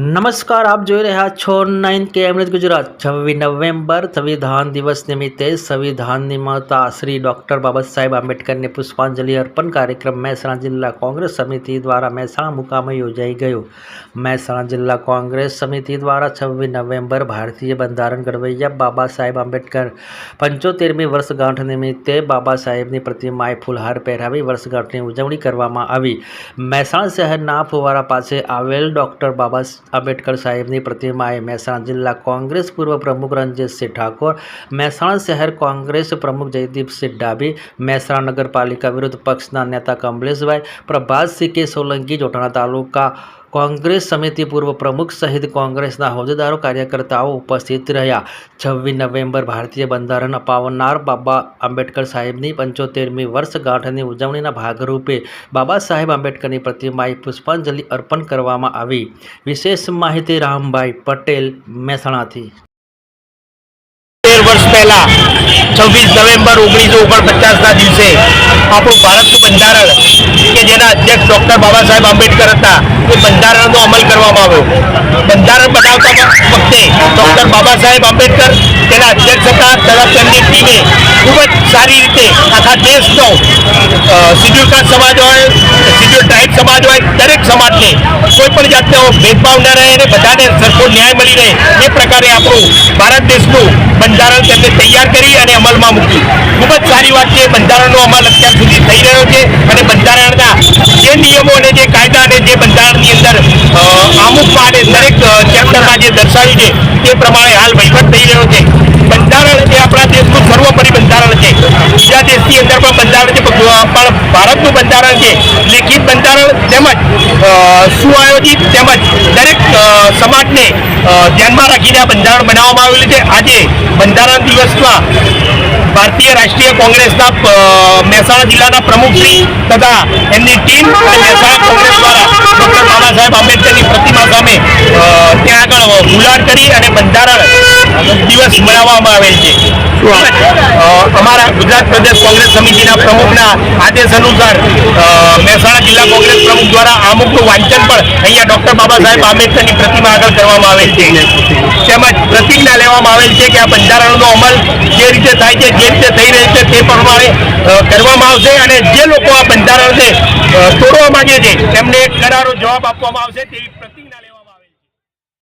નમસ્કાર, આપ જોઈ રહ્યા છો નાઇન કે એમરેજ ગુજરાત. છવ્વીસ નવેમ્બર, સંવિધાન દિવસ નિમિત્તે સંવિધાન નિર્માતા શ્રી ડૉક્ટર બાબા સાહેબ આંબેડકરને પુષ્પાંજલિ અર્પણ કાર્યક્રમ મહેસાણા જિલ્લા કોંગ્રેસ સમિતિ દ્વારા મહેસાણા મુકામે યોજાઈ ગયો. મહેસાણા જિલ્લા કોંગ્રેસ સમિતિ દ્વારા છવ્વીસ નવેમ્બર ભારતીય બંધારણ ઘડવૈયા બાબા સાહેબ આંબેડકર પંચોતેરમી વર્ષગાંઠ નિમિત્તે બાબા સાહેબની પ્રતિમાએ ફૂલહાર પહેરાવી વર્ષગાંઠની ઉજવણી કરવામાં આવી. મહેસાણા શહેરના ફુવારા પાસે આવેલ ડૉક્ટર બાબા આંબેડકર સાહેબની પ્રતિમાએ મહેસાણા જિલ્લા કોંગ્રેસ પૂર્વ પ્રમુખ રણજીતસિંહ ઠાકોર મહેસાણા શહેર કોંગ્રેસ પ્રમુખ જયદીપસિંહ ડાબી મહેસાણા નગરપાલિકા વિરુદ્ધ પક્ષના નેતા કમલેશભાઈ પ્રભાતસિંહ કે સોલંકી જોટાણા તાલુકા કોંગ્રેસ સમિતિ પૂર્વ પ્રમુખ સહિત કોંગ્રેસના હોદ્દેદારો, કાર્યકર્તાઓ ઉપસ્થિત રહ્યા. છવ્વીસ નવેમ્બર ભારતીય બંધારણ અપાવનાર બાબા આંબેડકર સાહેબની પંચોતેરમી વર્ષગાંઠની ઉજવણીના ભાગરૂપે બાબા સાહેબ આંબેડકરની પ્રતિમાએ પુષ્પાંજલિ અર્પણ કરવામાં આવી. વિશેષ માહિતી રામભાઈ પટેલ, મહેસાણાથી. તેર વર્ષ પહેલા છવ્વીસ નવેમ્બર ઓગણીસો ઓગણપચાસના દિવસે આપણું ભારતનું બંધારણ ડૉક્ટર બાબા સાહેબ આંબેડકર હતા, એ બંધારણનો અમલ કરવામાં આવ્યો. બંધારણ બનાવતા વખતે ડૉક્ટર બાબા સાહેબ આંબેડકર તેના અધ્યક્ષ હતા તરફ તેમની ટીમે ખૂબ જ સારી રીતે આખા દેશનો શિડ્યુલ કાસ્ટ સમાજ હોય શિડ્યુલ ટ્રાઇબ સમાજ હોય, દરેક સમાજને કોઈ પણ જાતનો ભેદભાવ ન રહે અને બધાને સરખો ન્યાય મળી રહે એ પ્રકારે આપણું ભારત દેશનું બંધારણ તેમને તૈયાર કરી અને અમલમાં મૂક્યું. ખૂબ જ સારી વાત છે, બંધારણનો અમલ અત્યાર થઈ રહ્યો છે અને બંધારણના જે નિયમો અને જે કાયદા અને જે બંધારણની અંદર અમુકમાં અને દરેક ચેપ્ટરમાં જે દર્શાવી છે, તે પ્રમાણે હાલ વહીવટ થઈ રહ્યો છે. બંધારણ જે આપણા દેશનું સર્વોપરી બંધારણ છે. બીજા દેશની અંદર પણ બંધારણ છે પણ ભારતનું બંધારણ છે. લેખિત બંધારણ તેમજ સુઆયોજિત તેમજ દરેક સમાજને ધ્યાનમાં રાખીને આ બંધારણ બનાવવામાં આવેલું છે. આજે બંધારણ દિવસમાં ભારતીય રાષ્ટ્રીય કોંગ્રેસના મહેસાણા જિલ્લાના પ્રમુખશ્રી તથા એમની ટીમ અને મહેસાણા કોંગ્રેસ દ્વારા ડૉક્ટર બાબા સાહેબ આંબેડકરની પ્રતિમા સામે ત્યાં આગળ ગુલાડ કરી અને બંધારણ દિવસ મનાવવામાં આવેલ છે. અમારા ગુજરાત પ્રદેશ કોંગ્રેસ સમિતિના પ્રમુખના આદેશ અનુસાર મહેસાણા જિલ્લા કોંગ્રેસ પ્રમુખ દ્વારા અમુકનું વાંચન પણ અહીંયા ડૉક્ટર બાબા સાહેબ આંબેડકરની પ્રતિમા આગળ કરવામાં આવેલ છે. તેમજ પ્રતિજ્ઞા લેવામાં આવેલ છે કે આ બંધારણનો અમલ જે રીતે થાય છે, જે રીતે થઈ રહી છે તે પ્રમાણે કરવામાં આવશે અને જે લોકો આ બંધારણને તોડવા માંગે છે, તેમને એક કરારો જવાબ આપવામાં આવશે તેવી